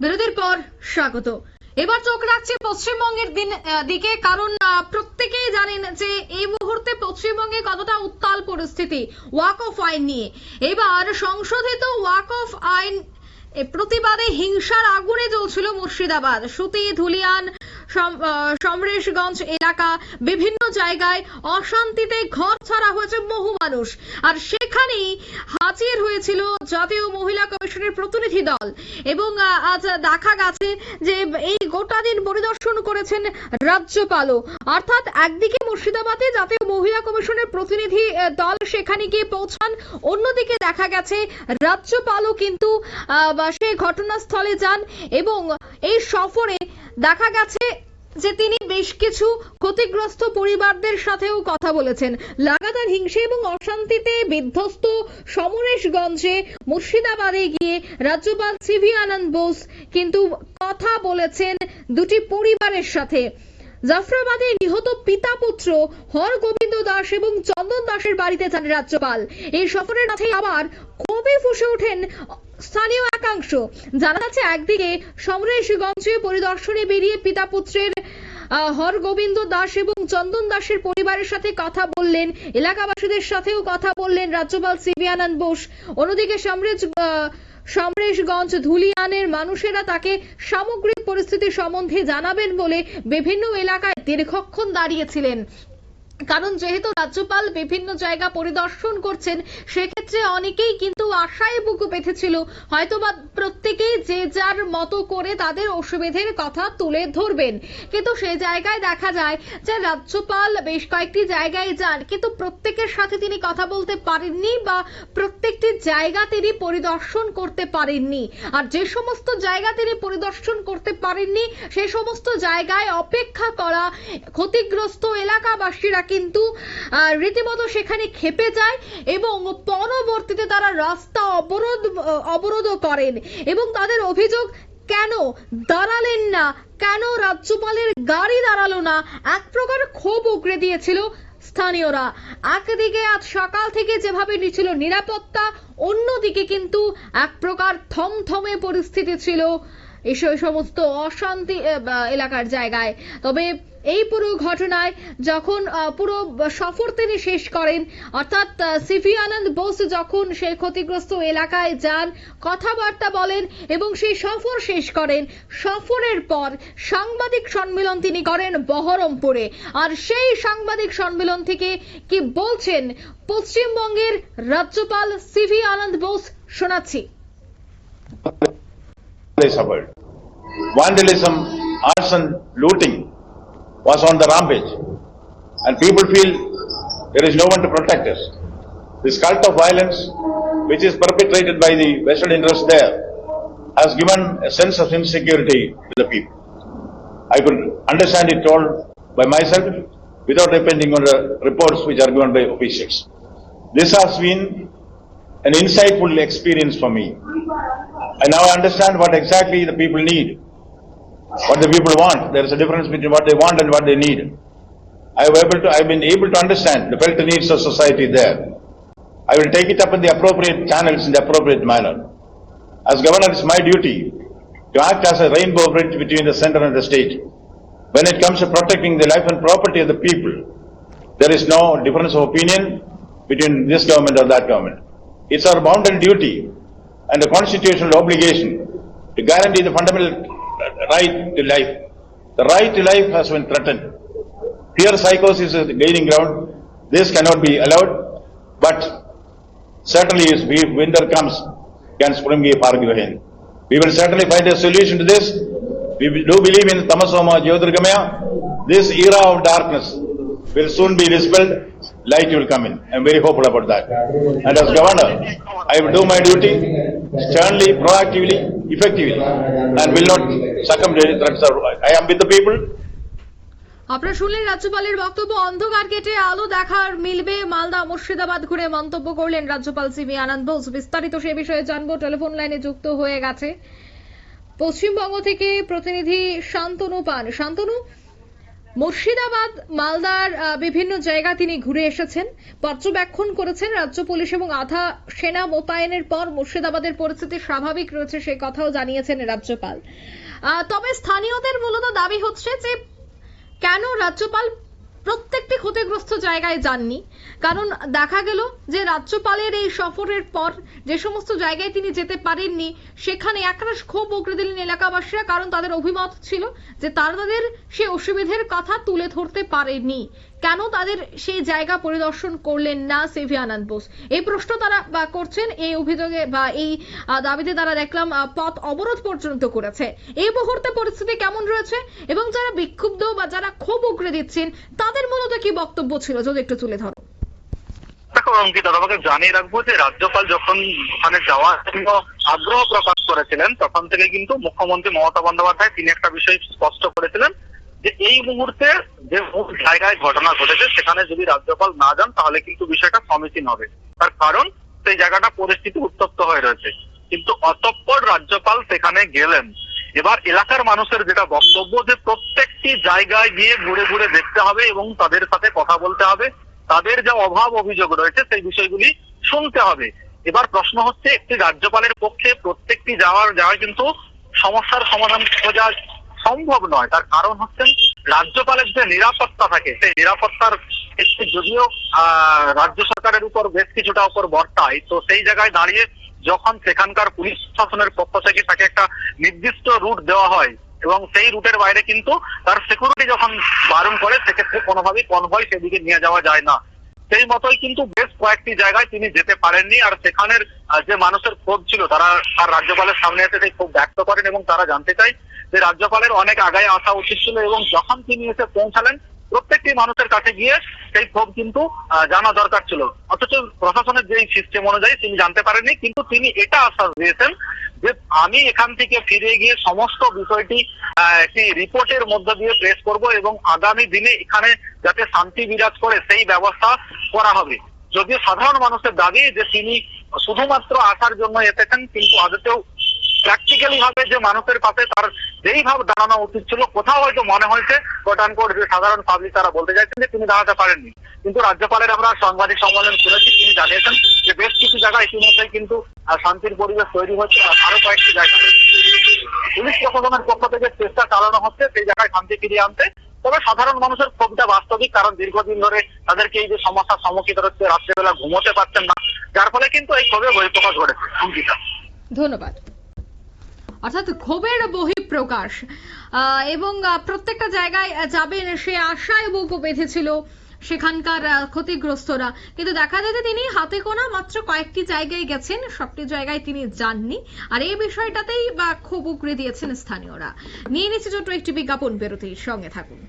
বিরতির পর স্বাগত। এবার চোখ রাখছে পশ্চিমবঙ্গের দিকে, কারণ প্রত্যেকেই জানেন যে এই মুহূর্তে পশ্চিমবঙ্গে কতটা উত্তাল পরিস্থিতি ওয়াক অফ আইন নিয়ে। এবার সংশোধিত ওয়াক অফ আইন প্রতিবাদে হিংসার আগুনে জ্বলছিল মুর্শিদাবাদ। সুতি, ধুলিয়ান সমরেশগঞ্জ এলাকা বিভিন্ন জায়গায় অশান্তিতে ঘর ছাড়া হয়েছে বহু মানুষ। আর সেখানেই হাজির হয়েছিল জাতীয় মহিলা কমিশনের প্রতিনিধি দল। এবং আজ দেখা গেছে যে এই গোটা দিন পরিদর্শন করেছেন রাজ্যপালও। অর্থাৎ একদিকে মুর্শিদাবাদে জাতীয় মহিলা কমিশনের প্রতিনিধি দল সেখানে গিয়ে পৌঁছান। অন্যদিকে দেখা গেছে রাজ্যপালও কিন্তু সেই ঘটনাস্থলে যান। এবং এই সফরে দেখা গেছে যে তিনি বেশ কিছু ক্ষতিগ্রস্ত পরিবারদের সাথেও কথা বলেছেন। লাগাতার হিংসে এবং অশান্তিতে বিধ্বস্ত সমরেশগঞ্জে মুর্শিদাবাদে গিয়ে রাজ্যপাল সিভি আনন্দ বোস কিন্তু কথা বলেছেন দুটি পরিবারের সাথে। জাফরাবাদে নিহত পিতা পুত্র হর গোবিন্দ দাস এবং চন্দন দাসের বাড়িতে যান রাজ্যপাল। এই সফরের মাঝে আবার কবে ফুসে ওঠেন স্থানীয় একাংশ। জানা যাচ্ছে একদিকে সমরেশগঞ্জে পরিদর্শনে বেরিয়ে পিতা পুত্রের হরগোবিন্দ দাস এবং চন্দন দাসের পরিবারের সাথে কথা বললেন এলাকাবাসীদের সাথেও কথা বললেন রাজ্যপাল সিবি আনন্দ বোস। অন্যদিকে সমরেশ আহ, সমরেশগঞ্জ ধুলিয়ানের মানুষেরা তাকে সামগ্রিক পরিস্থিতি সম্বন্ধে জানাবেন বলে বিভিন্ন এলাকায় দীর্ঘক্ষণ দাঁড়িয়েছিলেন। কারণ যেহেতু রাজ্যপাল বিভিন্ন জায়গা পরিদর্শন করছেন, সেক্ষেত্রে অনেকেই কিন্তু আশায় বুকু পেতেছিল হয়তোবা প্রত্যেকেই যে যার মতো করে তাদের অসুবিধের কথা তুলে ধরবেন। কিন্তু সেই জায়গায় দেখা যায় যে রাজ্যপাল বেশ কয়েকটি জায়গায় যান, কিন্তু প্রত্যেকের সাথে তিনি কথা বলতে পারেননি বা প্রত্যেকটি জায়গা তিনি পরিদর্শন করতে পারেননি। আর যে সমস্ত জায়গা তিনি পরিদর্শন করতে পারেননি, সে সমস্ত জায়গায় অপেক্ষা করা ক্ষতিগ্রস্ত এলাকাবাসীরা কিন্তু রীতিমতো সেখানে খেপে যায় এবং পরবর্তীতে তারা রাস্তা অবরোধ, অবরোধও করেন। এবং তাদের অভিযোগ, কেন দাঁড়ালেন না? কেন রাজ্যপালের গাড়ি দাঁড়াল না? এক প্রকার ক্ষোভ উগড়ে দিয়েছিল স্থানীয়রা। একদিকে আজ সকাল থেকে যেভাবে ছিল নিরাপত্তা, অন্যদিকে কিন্তু এক প্রকার থমথমে পরিস্থিতি ছিল এই সমস্ত অশান্তি এলাকার জায়গায়। তবে এই পুরো ঘটনায় যখন পুরো সফর তিনি শেষ করেন, অর্থাৎ সিভি আনন্দ বোস যখন সেই ক্ষতিগ্রস্ত এলাকায় যান, কথাবার্তা বলেন এবং সেই সফর শেষ করেন, সফরের পর সাংবাদিক সম্মেলন তিনি করেন বহরমপুরে। আর সেই সাংবাদিক সম্মেলন থেকে কি বলছেন, পশ্চিমবঙ্গের রাজ্যপাল সিভি আনন্দ বোস শোনাচ্ছি। They suffered. Vandalism, arson, looting was on the rampage. And people feel there is no one to protect us. This cult of violence, which is perpetrated by the Western interests there, has given a sense of insecurity to the people. I could understand it all by myself without depending on the reports which are given by officials. This has been an insightful experience for me. I now I understand what exactly the people need, what the people want. There is a difference between what they want and what they need. I have able to, I have been able to understand the felt needs of society there. I will take it up in the appropriate channels in the appropriate manner. As governor, it's my duty to act as a rainbow bridge between the center and the state. When it comes to protecting the life and property of the people, there is no difference of opinion between this government or that government. It's our bounden duty and a constitutional obligation to guarantee the fundamental right to life. The right to life has been threatened. Fear psychosis is gaining ground. This cannot be allowed, but certainly if winter comes, can spring be Pargavahin. We will certainly find a solution to this. We do believe in Tamasoma Jyotirgamaya. This era of darkness will soon be dispelled, light will come in. I am very hopeful about that. And as governor, I will do my duty sternly, proactively, effectively, and will not succumb to any threats. I am with the people, আপনারা শুনলেন রাজ্যপালের বক্তব্য অন্ধকার কেটে আলো দেখার মিলবে মালদা মুর্শিদাবাদ ঘুরে মন্তব্য করলেন রাজ্যপাল সিবি আনন্দ বোস বিস্তারিত সে বিষয়ে জানব টেলিফোন লাইনে যুক্ত হয়ে গেছে পশ্চিমবঙ্গ থেকে প্রতিনিধি শান্তনু পান শান্তনু মুর্শিদাবাদ, মালদার বিভিন্ন জায়গা তিনি ঘুরে এসেছেন। পর্যবেক্ষণ করেছেন রাজ্য পুলিশ এবং আধা সেনা মোতায়েনের পর মুর্শিদাবাদের পরিস্থিতি স্বাভাবিক রয়েছে সে কথাও জানিয়েছেন রাজ্যপাল। তবে স্থানীয়দের মূলত দাবি হচ্ছে যে কেন রাজ্যপাল প্রত্যেকটি ক্ষতিগ্রস্ত জায়গায় যাননি। কারণ দেখা গেল যে রাজ্যপালের এই সফরের পর যে সমস্ত জায়গায় তিনি যেতে পারেননি, সেখানে একরাশ ক্ষোভ উগড়ে দিলেন এলাকাবাসীরা, কারণ তাদের অভিমত ছিল যে তারা তাদের সে অসুবিধের কথা তুলে ধরতে পারেননি কেন তাদের সেই জায়গা পরিদর্শন করলেন না সিভি আনন্দ বোস? এই প্রশ্ন তারা করছেন, এই অভিযোগে বা এই দাবিতে তারা দেখলাম পথ অবরোধ পর্যন্ত করেছে। এই মুহূর্তে পরিস্থিতি কেমন রয়েছে এবং যারা বিক্ষুব্ধ বা যারা ক্ষোভ উগড়ে দিচ্ছেন, তাদের মূলত কি বক্তব্য ছিল? যদি একটু তুলে ধরো। অঙ্কিতা, তোমাকে জানিয়ে রাখব যে রাজ্যপাল যখন ওখানে যাওয়ার জন্য আগ্রহ প্রকাশ করেছিলেন, তখন থেকে কিন্তু মুখ্যমন্ত্রী মমতা বন্দ্যোপাধ্যায় তিনি একটা বিষয় স্পষ্ট করেছিলেন যে এই মুহূর্তে যে জায়গায় ঘটনা ঘটেছে, সেখানে যদি রাজ্যপাল না যান, তাহলে কিন্তু বিষয়টা সমীচীন হবে। তার কারণ, সেই জায়গাটা পরিস্থিতি উত্তপ্ত হয়ে রয়েছে। কিন্তু অতঃপর রাজ্যপাল সেখানে গেলেন। এবার এলাকার মানুষের যেটা বক্তব্য যে প্রত্যেকটি জায়গায় গিয়ে ঘুরে ঘুরে দেখতে হবে এবং তাদের সাথে কথা বলতে হবে, তাদের যা অভাব অভিযোগ রয়েছে, সেই বিষয়গুলি শুনতে হবে। এবার প্রশ্ন হচ্ছে, একটি রাজ্যপালের পক্ষে প্রত্যেকটি যাওয়ার যাওয়া কিন্তু সমস্যার সমাধান খোঁজা সম্ভব নয়। তার কারণ হচ্ছেন, রাজ্যপালের যে নিরাপত্তা থাকে, সেই নিরাপত্তার একটি যদিও রাজ্য সরকারের উপর বেশ কিছুটা উপর বর্তায়, তো সেই জায়গায় দাঁড়িয়ে যখন সেখানকার পুলিশ শাসনের পক্ষ থেকে তাকে একটা নির্দিষ্ট রুট দেওয়া হয়, এবং সেই রুটের বাইরে কিন্তু তার সিকিউরিটি যখন বারণ করে, সেক্ষেত্রে কোনোভাবেই কনভয় সেদিকে নিয়ে যাওয়া যায় না। সেই মতোই কিন্তু বেশ কয়েকটি জায়গায় তিনি যেতে পারেননি, আর সেখানের যে মানুষের ক্ষোভ ছিল, তারা তার রাজ্যপালের সামনে এসে সেই ক্ষোভ ব্যক্ত করেন এবং তারা জানতে চায় যে রাজ্যপালের অনেক আগায় আসা উচিত ছিল এবং যখন তিনি এসে পৌঁছালেন, প্রত্যেকটি মানুষের কাছে গিয়ে সেই ক্ষোভ কিন্তু জানা দরকার ছিল। অথচ প্রশাসনের যে সিস্টেম অনুযায়ী তিনি জানতে পারেননি, কিন্তু তিনি এটা আশ্বাস দিয়েছেন যে আমি এখান থেকে ফিরে গিয়ে সমস্ত বিষয়টি একটি রিপোর্টের মধ্য দিয়ে প্রেস করব এবং আগামী দিনে এখানে যাতে শান্তি বিরাজ করে, সেই ব্যবস্থা করা হবে। যদিও সাধারণ মানুষের দাবি যে তিনি শুধুমাত্র আসার জন্য এসেছেন, কিন্তু আদতেও প্র্যাকটিক্যালি ভাবে যে মানুষের পাশে তার যেই ভাবে দাঁড়ানো উচিত ছিল, কোথাও হয়তো মনে হয়েছে কোটান কোট যে সাধারণ পাবলিক তারা বলতে চাইছেন যে তিনি দাঁড়াতে পারেননি। কিন্তু রাজ্যপালের আমরা সাংবাদিক সম্মেলন শুনেছি, তিনি জানিয়েছেন যে বেশ কিছু জায়গায় ইতিমধ্যেই কিন্তু শান্তির পরিবেশ তৈরি হচ্ছে আরও কয়েকটি জায়গায়। পুলিশ প্রশাসনের পক্ষ থেকে চেষ্টা চালানো হচ্ছে, সেই জায়গায় শান্তি ফিরিয়ে আনতে। তবে সাধারণ মানুষের ক্ষোভটা বাস্তবিক, কারণ দীর্ঘদিন ধরে তাদেরকে এই যে সমস্যার সম্মুখীন হচ্ছে, রাত্রেবেলা ঘুমোতে পারছেন না, যার ফলে কিন্তু এই ক্ষোভে বহিঃপ্রকাশ ঘটেছে অঙ্কিতা ধন্যবাদ। অর্থাৎ ক্ষোভের বহিঃপ্রকাশ এবং প্রত্যেকটা জায়গায় যাবেন সে আশায় বুক বেঁধেছিল। সেখানকার ক্ষতিগ্রস্তরা। কিন্তু দেখা যায় যে তিনি হাতে কোনা মাত্র কয়েকটি জায়গায় গেছেন, সবটি জায়গায় তিনি যাননি। আর এই বিষয়টাতেই, বা ক্ষোভ উগড়ে দিয়েছেন স্থানীয়রা। নিয়ে নিচ্ছে ছোট্ট একটি বিজ্ঞাপন বেরোতেই সঙ্গে থাকুন।